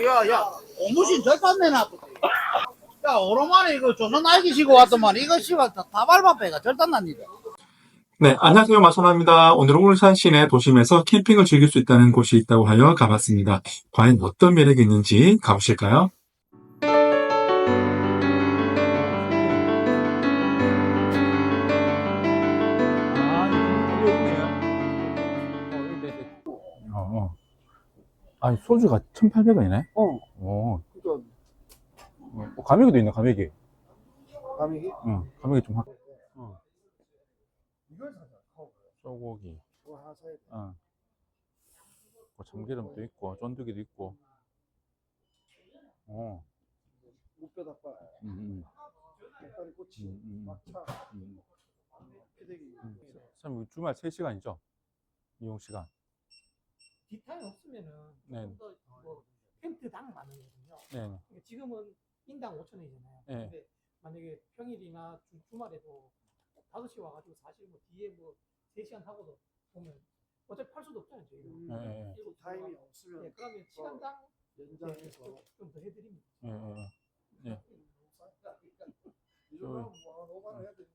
야, 야, 고무신 절단 내놔. 야, 오랜만에 이거 조선 날기 시고 왔더만 이거 씨발 다, 다 밟아 빼가 절단 납니다. 네, 안녕하세요. 마선아입니다. 오늘은 울산 시내 도심에서 캠핑을 즐길 수 있다는 곳이 있다고 하여 가봤습니다. 과연 어떤 매력이 있는지 가보실까요? 아니, 소주가 1,800원이네? 어. 오. 그죠. 어, 가메기도 있네, 가메기. 감이 응, 가메기 좀 하. 어. 이걸 사자. 소고기. 그거 하나 사야 돼. 어. 뭐 참기름도 있고, 쫀득이도 있고. 어. 무뼈 닭발, 음, 음, 목다리 꼬치, 음, 음, 막차, 음. 피대기. 음. 참, 주말 3시간이죠? 이용 시간. 디타임 없으면은 네. 좀더 뭐 텐트당 많은 거거든요. 네. 그러니까 지금은 인당 5천 원이잖아요. 네. 근데 만약에 평일이나 주, 주말에도 5시 와가지고 사실 뭐 뒤에 뭐 3시간 하고도 보면 어차피 팔 수도 없잖아요. 저희는. 네, 네, 일곱 타임이. 없으면 네, 그러면 시간당 연장해서 좀더 해드립니다. 네, 네, 네. 이 정도면 뭐한 5만 원 해야 되는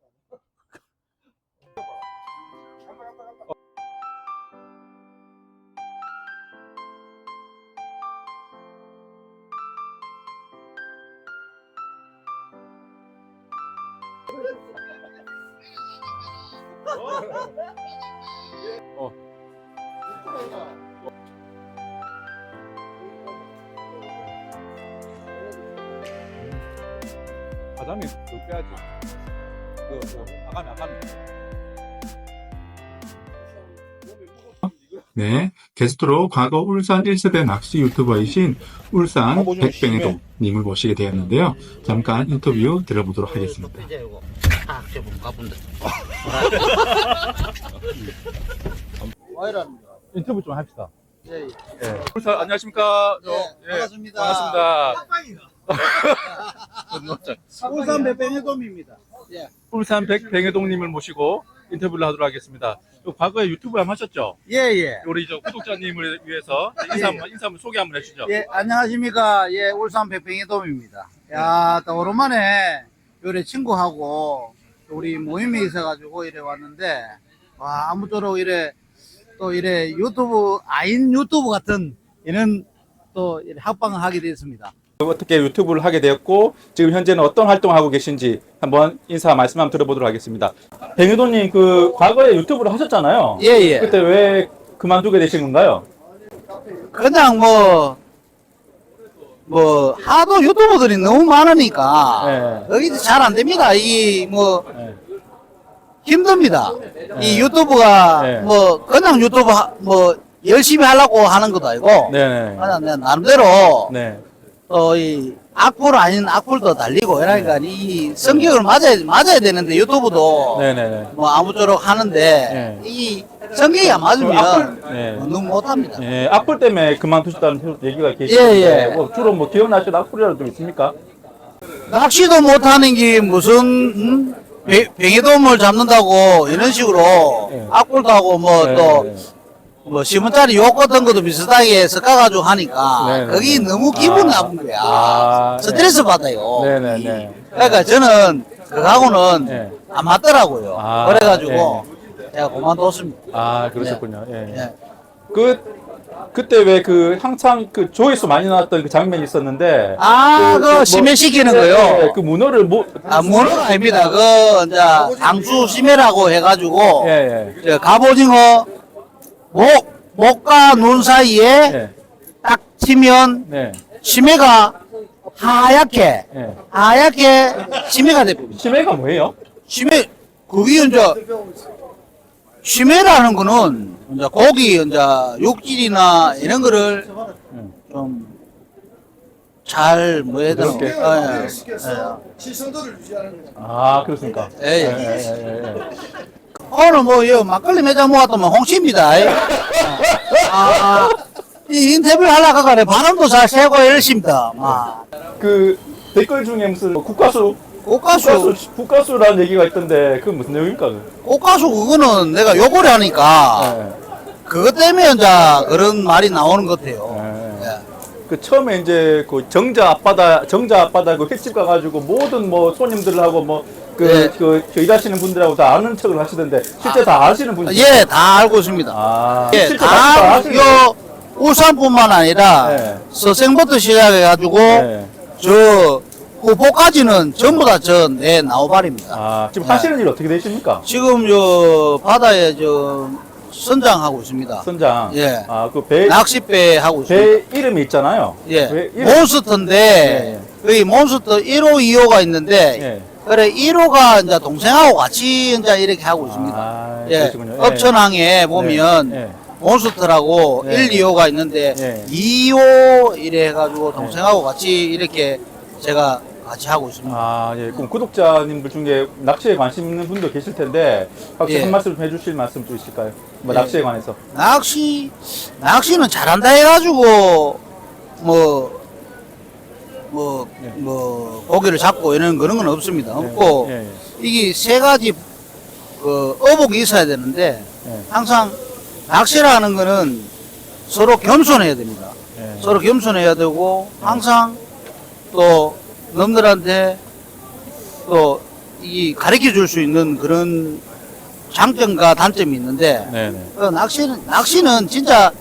어. 바람이 그 빼야지. 그, 그, 아가미, 아가미. 네, 게스트로 과거 울산 1세대 낚시 유튜버이신 울산 백뱅에도 님을 모시게 되었는데요. 잠깐 인터뷰 들어보도록 하겠습니다. 가본다. 와이라는 거. 인터뷰 좀 합시다. 예, 예. 울산 안녕하십니까? 저, 예, 반갑습니다. 반갑습니다. 울산 배뱅의 돔입니다. 예, 울산 백뱅해동님을 모시고 인터뷰를 하도록 하겠습니다. 또 과거에 유튜브 한번 하셨죠? 예, 예. 우리 저 구독자님을 위해서 인사 한번, 인사 한번 소개 한번 해주죠. 예, 안녕하십니까. 예, 울산 백뱅의 돔입니다. 야, 또 오랜만에 요래 친구하고 우리 모임이 있어가지고 이래 왔는데, 와, 아무쪼록 이래 또 이래 유튜브, 아인 유튜브 같은 이런 또 합방을 하게 됐습니다. 어떻게 유튜브를 하게 되었고 지금 현재는 어떤 활동을 하고 계신지 한번 인사 말씀 한번 들어보도록 하겠습니다. 백유도님 그 과거에 유튜브를 하셨잖아요. 예, 예. 그때 왜 그만두게 되신 건가요? 그냥 뭐, 뭐, 하도 유튜버들이 너무 많으니까, 네. 여기 잘 안 됩니다. 이, 뭐, 네. 힘듭니다. 이 유튜브가 네. 뭐 그냥 유튜브 하- 뭐 열심히 하려고 하는 것도 아니고 네네. 그냥 내 나름대로 네. 또이 악플 아닌 악플도 달리고 이러니까 이 성격을 맞아야 맞아야 되는데 유튜브도 네네네. 뭐 아무쪼록 하는데 네. 이 성격이 안 맞으면 그 악플- 네. 뭐 너무 못합니다. 예, 악플 때문에 그만두셨다는 얘기가 예, 계시는데 예. 뭐 주로 뭐 기억나시는 악플이라도 좀 있습니까? 낚시도 못하는 게 무슨 음? 배- 뱅에돔을 잡는다고 이런 식으로 네. 악플도 하고 뭐 네, 또 네. 뭐 신문짜리 욕 같은 것도 비슷하게 섞어가지고 하니까 네, 네, 그게 네. 너무 기분 아. 나쁜 거야. 아, 스트레스 받아요. 네네네. 그러니까 저는 그거하고는 네. 안 맞더라고요. 아, 그래가지고 제가 그만뒀습니다. 아, 그러셨군요. 예. 예. 그 그때 왜 그 한창 그 조회수 많이 나왔던 그 장면이 있었는데 아, 그- 뭐- 심해시키는 예, 거요. 예, 그 문어를 뭐 아, 뭐는 아닙니다. 그, 이제, 당수 심해라고 해가지고, 예, 예. 저 갑오징어 목, 목과 눈 사이에 예. 딱 치면 네. 심해가 하얗게, 예. 하얗게 심해가 됩니다. 심해가 뭐예요? 심해, 그게 이제, 심해라는 거는 이제 고기, 이제 육질이나 이런 거를 음. 좀 잘, 뭐 해야 되나. 그렇게? 예, 예. 시선도를 유지하는 거죠. 아, 그렇습니까? 예, 예. 예, 예. 오늘 뭐, 이 막걸리 매장 모았더만 홍씨입니다. 아, 이 인터뷰를 하려고 하래 바람도 잘 쐬고 열심히다. 막. 그 댓글 중에 무슨 뭐 국가수 꽃가수, 국가수 국가수라는 얘기가 있던데 그 무슨 내용입니까? 그? 꽃가수 그거는 내가 욕을 하니까 예. 그것 때문에 이제 그런 말이 나오는 것 같아요. 예. 예. 그 처음에 이제 그 정자 앞바다 정자 앞바다 그 횟집 가가지고 모든 뭐 손님들하고 뭐 그 네. 그, 저 일하시는 분들하고 다 아는 척을 하시던데 실제 다 아시는 분이 예, 다 알고 있습니다. 아 예, 실제 다, 다 아시는 요, 울산뿐만 아니라, 네. 서생부터 시작해가지고, 네. 저, 후보까지는 전부 다 저 내 나오발입니다. 아 지금 네. 하시는 일 어떻게 되십니까? 지금 저, 바다에 저, 선장하고 있습니다. 선장. 예. 아 그 배 낚싯배 하고 있습니다. 배 이름이 있잖아요. 예. 배 이름. 몬스터인데, 여기 몬스터 1호, 2호가 있는데, 예. 그래, 1호가 이제 동생하고 같이 이제 이렇게 하고 있습니다. 아, 예. 그러시군요. 예. 업천항에 보면, 예. 예. 몬스터라고 예. 1, 2호가 있는데 예. 2호 이래 해가지고 동생하고 같이 이렇게 제가 같이 하고 있습니다. 아, 예. 그럼 구독자님들 중에 낚시에 관심 있는 분도 계실 텐데 혹시 예. 한 말씀 좀 해주실 말씀 좀 있을까요? 뭐 예. 낚시에 관해서. 낚시 낚시는 잘한다 해가지고 뭐 뭐, 예. 뭐, 고기를 잡고 이런 그런 건 없습니다. 없고, 예, 예, 이게 세 가지, 그, 어복이 있어야 되는데, 예. 항상 낚시라는 거는 서로 겸손해야 됩니다. 예. 서로 겸손해야 되고 항상 또 넘들한테 또 이 가르쳐 줄 수 있는 그런 장점과 단점이 있는데 네, 네. 그 낚시는 낚시는 진짜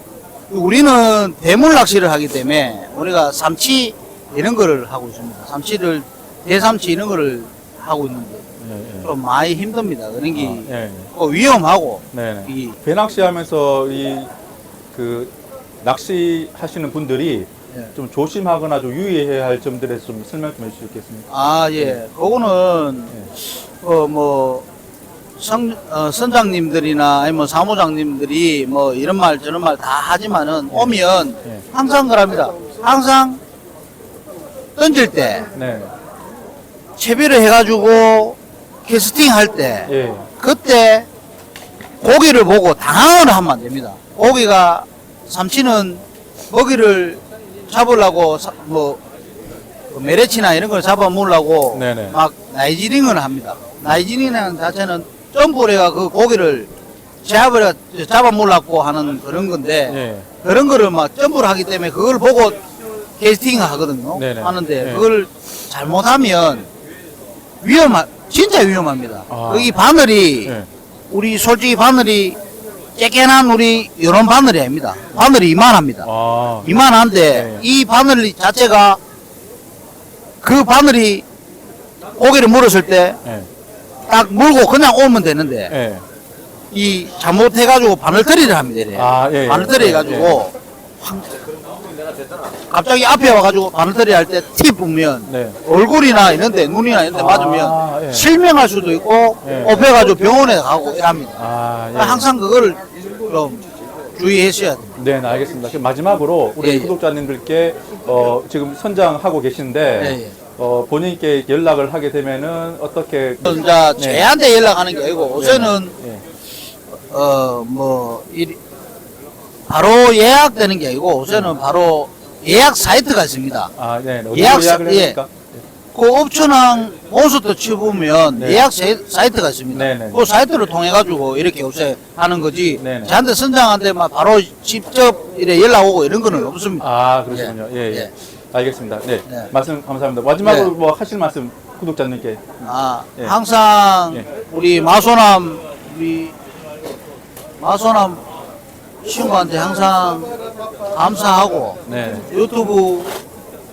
우리는 대물 낚시를 하기 때문에 우리가 삼치 이런 거를 하고 있습니다. 삼치를 대삼치 이런 거를 하고 있는데 예, 예. 좀 많이 힘듭니다. 그런 게 아, 예, 예. 또 위험하고 네, 네. 이 배 낚시 하면서 이 그 낚시 하시는 분들이 예. 좀 조심하거나 좀 유의해야 할 점들에 좀 설명 좀 해주시겠습니까? 아, 예. 그거는, 어, 뭐, 성, 어, 선장님들이나 아니면 사무장님들이 뭐 이런 말 저런 말 다 하지만은 오면 예. 항상 그럽니다. 항상 던질 때 네. 채비를 해가지고 캐스팅 할 때 예. 그때 고기를 보고 당황을 하면 안 됩니다. 고기가 삼치는 먹이를 잡으려고 사- 뭐 메레치나 이런 걸 잡아 먹으려고 네네. 막 나이지링을 합니다. 나이지링이라는 자체는 점프레가 그 고기를 잡으려 잡아 먹으려고 하는 그런 건데 예. 그런 거를 막 점프를 하기 때문에 그걸 보고 캐스팅을 하거든요. 네네. 하는데 네. 그걸 잘못하면 위험하 진짜 위험합니다. 아. 거기 바늘이 예. 우리 솔직히 바늘이 깨끗한 우리 이런 바늘이 아닙니다. 바늘이 이만합니다. 아. 이만한데 네. 이 바늘 자체가 그 바늘이 고기를 물었을 때딱 예. 물고 그냥 오면 되는데 예. 이 잘못해가지고 바늘터리를 합니다. 아, 예, 예. 바늘터리 예, 해가지고 확- 갑자기 앞에 와가지고 바늘터리 할때 티 보면 네. 얼굴이나 이런데 눈이나 이런데 아, 맞으면 예. 실명할 수도 있고 예. 업해가지고 병원에 가고 이랍니다. 아, 예. 항상 그거를 좀 주의하셔야 돼요. 네, 네, 알겠습니다. 그럼 마지막으로 우리 예, 예. 구독자님들께 어, 지금 선장하고 계신데 예, 예. 어, 본인께 연락을 하게 되면은 어떻게 이제 네. 제한테 연락하는 게 아니고 요새는 예. 어 뭐 바로 예약되는 게 아니고 요새는 바로 예약 사이트가 있습니다. 아, 네. 어디로 예약 사- 예약을 예. 그 옵천항 몬스터 쳐보면 네. 예약 세- 사이트가 있습니다. 네 네. 그 사이트를 통해 가지고 이렇게 요새 하는 거지. 네 네. 저한테 선장한테 막 바로 직접 이래 연락 오고 이런 거는 없습니다. 아, 그러시군요. 예, 예. 예. 알겠습니다. 네. 네. 말씀 감사합니다. 마지막으로 네. 뭐 하실 말씀 구독자님께. 아, 예. 항상 예. 우리 마소남 우리 마소남 친구한테 항상 감사하고 네. 유튜브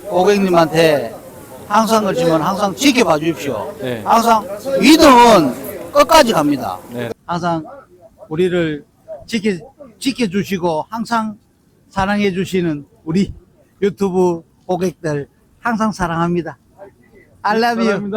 고객님한테 항상 그렇지만 항상 지켜봐 주십시오. 네. 항상 믿음은 끝까지 갑니다. 네. 항상 우리를 지켜 지켜주시고 항상 사랑해 주시는 우리 유튜브 고객들 항상 사랑합니다. I love you.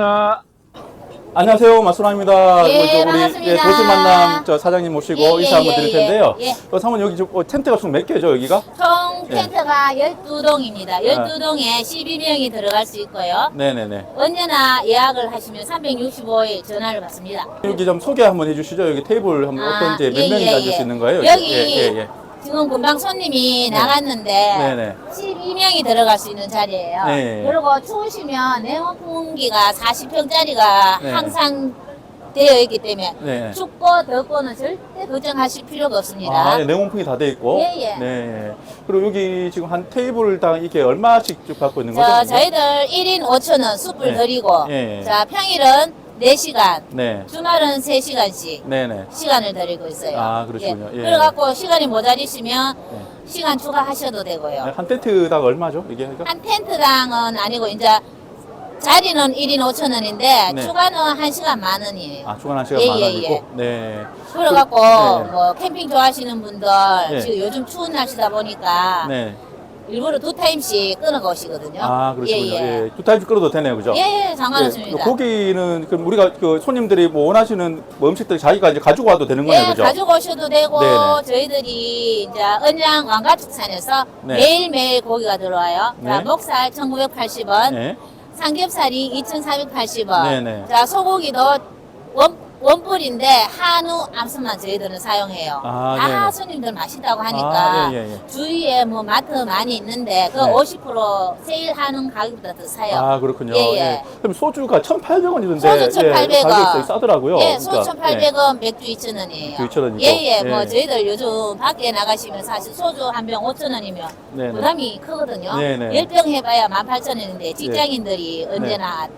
안녕하세요. 마소라입니다. 예, 우리 저 우리 반갑습니다. 예, 도시 만남 저 사장님 모시고 예, 인사 예, 한번 예, 드릴 예, 텐데요. 예. 어, 사모님 여기 저, 어, 텐트가 총 몇 개죠, 여기가? 총 예. 텐트가 12동입니다. 12동에 12명이 들어갈 수 있고요. 네, 네, 네. 언제나 예약을 하시면 365일 전화를 받습니다. 여기 좀 소개 한번 해주시죠. 여기 테이블 한번 아, 어떤지 몇 예, 명이 예, 앉을 예. 수 있는 거예요? 여기 예, 예, 예. 지금 금방 손님이 나갔는데 네네. 12명이 들어갈 수 있는 자리예요. 네. 그리고 추우시면 냉온풍기가 40평짜리가 네. 항상 되어 있기 때문에 네. 춥고 덥고는 절대 걱정하실 필요가 없습니다. 아, 예, 냉온풍이 다 돼 있고. 예, 예. 네. 그리고 여기 지금 한 테이블당 이게 얼마씩 쭉 갖고 있는 거죠? 자, 저희들 1인 5천 원 숯불 네. 드리고 예, 예. 자 평일은 4시간 네. 주말은 3시간씩 네네. 시간을 드리고 있어요. 아, 그러시군요. 예. 그래갖고 시간이 모자리시면 네. 시간 추가하셔도 되고요. 한 텐트당 얼마죠? 이게? 그러니까? 한 텐트당은 아니고 이제 자리는 1인 5천 원인데 네. 추가는 1시간 만 원이에요. 아, 주간 한 시간 예, 만 예, 원이고. 예. 네. 그래갖고 네. 뭐 캠핑 좋아하시는 분들 네. 지금 요즘 추운 날씨다 보니까 네. 일부러 두 타임씩 끊어 가시거든요. 아, 그러시군요. 예, 예. 예. 두 타입 끌어도 되네요. 그죠? 예, 예, 상관없습니다. 예, 고기는 그럼 우리가 그 손님들이 뭐 원하시는 뭐 음식들 자기가 이제 가지고 와도 되는 거네요. 예, 그죠? 가지고 오셔도 되고 네네. 저희들이 이제 언양 왕가축산에서 네. 매일매일 고기가 들어와요. 자, 네. 목살 1,980원, 네. 삼겹살이 2,480원. 네네. 자, 소고기도 원, 원뿔인데 한우 암수만 저희들은 사용해요. 아, 다 네네. 손님들 맛있다고 하니까 아, 예, 예, 예. 주위에 뭐 마트 많이 있는데 그 네. 50% 세일하는 가격보다 더 사요. 아, 그렇군요. 예, 예, 예. 그럼 소주가 1,800원이던데. 소주 1,800원. 가격이 싸더라고요. 예, 소주 그러니까, 1,800원, 맥주 2,000원이에요. 맥주 2,000원 이고. 예, 예, 뭐 예. 저희들 요즘 밖에 나가시면 사실 소주 한 병 5,000원이면 네네. 부담이 크거든요. 네네. 10병 해봐야 18,000원인데 직장인들이 언제나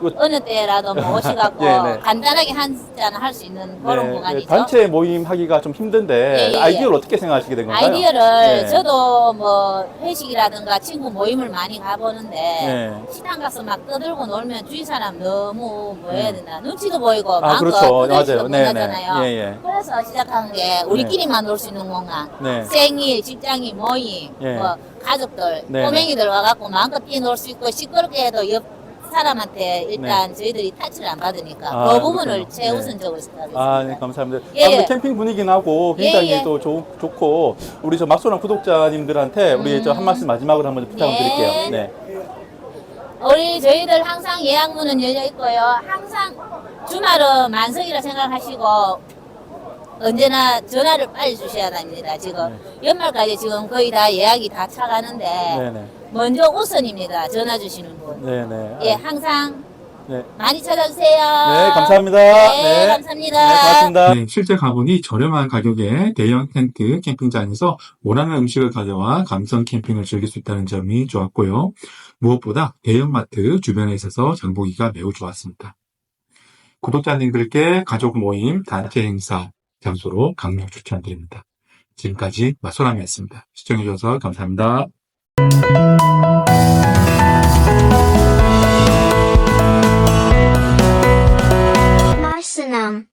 그- 어느 때라도 뭐 오셔갖고 예, 네. 간단하게 한 잔 할 수 있는 그런 네, 공간이죠. 네, 단체 모임 하기가 좀 힘든데 예, 예, 아이디어를 예. 어떻게 생각하시게 된 건가요? 아이디어를 네. 저도 뭐 회식이라든가 친구 모임을 많이 가보는데 네. 식당 가서 막 떠들고 놀면 주위 사람 너무 뭐 해야 되나 눈치도 보이고 아, 마음껏 그렇죠. 떠들지도 맞아요. 네, 못하잖아요. 네. 예, 예. 그래서 시작한 게 우리끼리만 놀 수 있는 공간. 네. 생일, 직장인 모임, 예. 뭐 가족들, 네, 꼬맹이들 와갖고 마음껏 뛰놀 수 있고 시끄럽게 해도 옆 사람한테 일단 저희들이 타치를 안 받으니까 네. 아, 그 부분을 그렇군요. 최우선적으로 생각했습니다. 아, 네, 감사합니다. 예, 아무래도 예. 캠핑 분위기 나고 굉장히 예, 예. 또 좋, 좋고 우리 저 막소랑 구독자님들한테 우리 저 한 말씀 마지막으로 한번 부탁을 네. 드릴게요. 네. 우리 저희들 항상 예약문은 열려 있고요. 항상 주말은 만석이라 생각하시고 언제나 전화를 빨리 주셔야 됩니다. 지금 연말까지 지금 거의 다 예약이 다 차가는데 네, 네. 먼저 우선입니다. 전화 주시는 분. 네, 네. 예, 항상 네. 많이 찾아주세요. 네, 감사합니다. 네, 네. 감사합니다. 네, 고맙습니다. 네, 실제 가보니 저렴한 가격에 대형 텐트 캠핑장에서 원하는 음식을 가져와 감성 캠핑을 즐길 수 있다는 점이 좋았고요. 무엇보다 대형마트 주변에 있어서 장보기가 매우 좋았습니다. 구독자님들께 가족 모임, 단체 행사 장소로 강력 추천드립니다. 지금까지 마소람이었습니다. 시청해주셔서 감사합니다. Marsanam